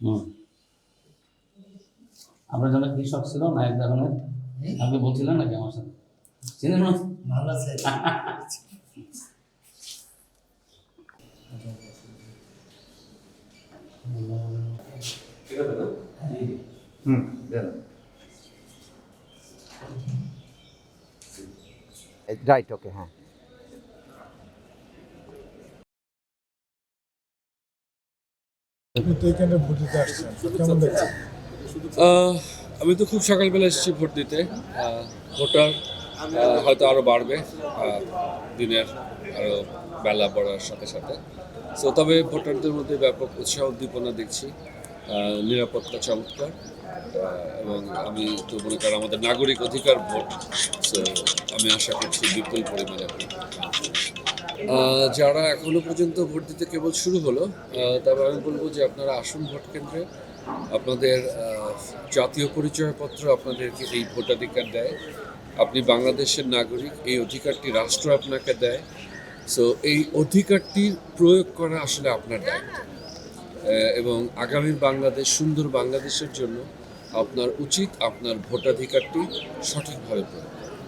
হুম। আপনার জন্য কি শখ ছিল নায়ক দেখানোর আপনি বলছিলেন নাকি আমার সাথে? চিনেন না? ভালো আছে। হুম দেন। রাইট ওকে হ্যাঁ। আমি তো খুব সকালবেলা এসেছি ভোট দিতে। ভোটার হয়তো আরও বাড়বে দিনের আরও বেলা বাড়ার সাথে সাথে। সো তবে ভোটারদের মধ্যে ব্যাপক উৎসাহ উদ্দীপনা দেখছি। নিরাপত্তা চমৎকার। এবং আমি তো মনে করি আমাদের নাগরিক অধিকার ভোট আমি আশা করছি বিপুল পরিমাণে যারা এখনও পর্যন্ত ভোট দিতে কেবল শুরু হলো তবে আমি বলব যে আপনারা আসুন ভোট কেন্দ্রে। আপনাদের জাতীয় পরিচয়পত্র আপনাদেরকে এই ভোটাধিকার দেয়। আপনি বাংলাদেশের নাগরিক, এই অধিকারটি রাষ্ট্র আপনাকে দেয়। সো এই অধিকারটির প্রয়োগ করা আসলে আপনার দায়িত্ব। এবং আগামী বাংলাদেশ সুন্দর বাংলাদেশের জন্য আপনার উচিত আপনার ভোটাধিকারটি সঠিকভাবে প্রয়োগ করা।